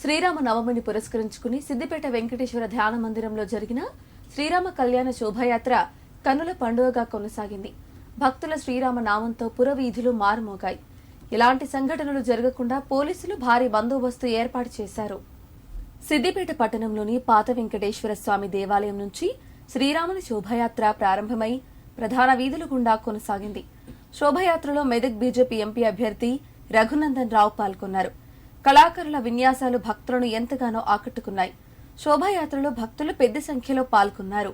శ్రీరామ నవమిని పురస్కరించుకుని సిద్దిపేట వెంకటేశ్వర ధ్యాన మందిరంలో జరిగిన శ్రీరామ కళ్యాణ శోభాయాత్ర కనుల పండుగగా కొనసాగింది. భక్తుల శ్రీరామ నామంతో పురవీధులు మారుమోగాయి. ఇలాంటి సంఘటనలు జరగకుండా పోలీసులు భారీ బందోబస్తు ఏర్పాటు చేశారు. సిద్దిపేట పట్టణంలోని పాత వెంకటేశ్వర స్వామి దేవాలయం నుంచి శ్రీరాముని శోభయాత్ర ప్రారంభమై ప్రధాన వీధుల గుండా కొనసాగింది. శోభయాత్రలో మెదక్ బీజేపీ ఎంపీ అభ్యర్థి రఘునందన్ రావు పాల్గొన్నారు. కళాకారుల విన్యాసాలు భక్తులను ఎంతగానో ఆకట్టుకున్నాయి. శోభాయాత్రలో భక్తులు పెద్ద సంఖ్యలో పాల్గొన్నారు.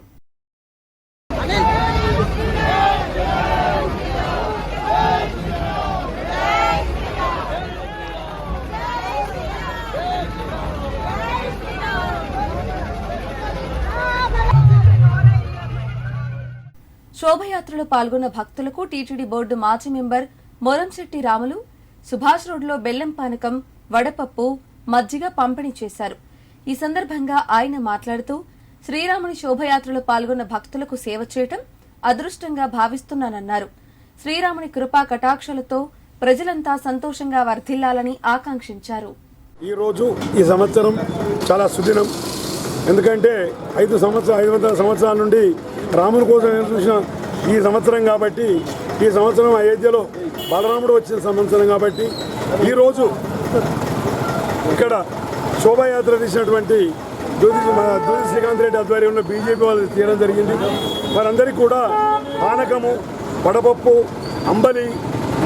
శోభయాత్రలో పాల్గొన్న భక్తులకు టీటీడీ బోర్డు మాజీ మెంబర్ మొరంశెట్టి రాములు సుభాష్ రోడ్లో బెల్లం పానకం వడపప్పు మజ్జిగ పంపిణీ చేశారు. ఈ సందర్భంగా ఆయన మాట్లాడుతూ శ్రీరాముని శోభయాత్రలో పాల్గొన్న భక్తులకు సేవ చేయటం అదృష్టంగా భావిస్తున్నానన్నారు. శ్రీరాముని కృపా కటాక్షలతో ప్రజలంతా సంతోషంగా వర్ధిల్లాలని ఆకాంక్షించారు. ఈరోజు ఈ సంవత్సరం చాలా సుదినం. ఎందుకంటే ఐదు సంవత్సరాలు ఐదు వందల సంవత్సరాల నుండి రాముని కోసం చూసిన ఈ సంవత్సరం కాబట్టి ఈ సంవత్సరం అయోధ్యలో బలరాముడు వచ్చిన సంవత్సరం కాబట్టి ఈరోజు ఇక్కడ శోభాయాత్ర తీసినటువంటి జ్యోతి జ్యోతి శ్రీకాంత్ రెడ్డి ఆధ్వర్యంలో బీజేపీ వాళ్ళు తీయడం జరిగింది. వారందరికీ కూడా పానకము వడపప్పు అంబలి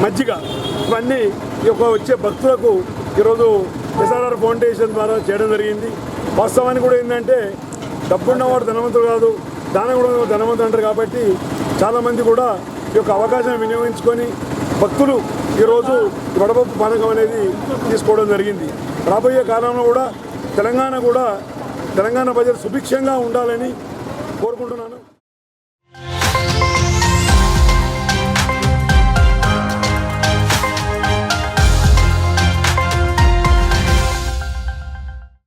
మజ్జిగ ఇవన్నీ ఈ యొక్క వచ్చే భక్తులకు ఈరోజు ఎస్ఆర్ఆర్ ఫౌండేషన్ ద్వారా చేయడం జరిగింది. వాస్తవానికి కూడా ఏంటంటే డబ్బున్నవాడు ధనవంతుడు కాదు దానం కూడా ధనవంతుడు అంటారు కాబట్టి చాలామంది కూడా ఈ యొక్క అవకాశం వినియోగించుకొని భక్తులు ఈరోజు ఈ వడపప్పు పానకం అనేది తీసుకోవడం జరిగింది. రాబోయే కాలంలో కూడా తెలంగాణ కూడా తెలంగాణ ప్రజలు సుభిక్షంగా ఉండాలని కోరుకుంటున్నాను.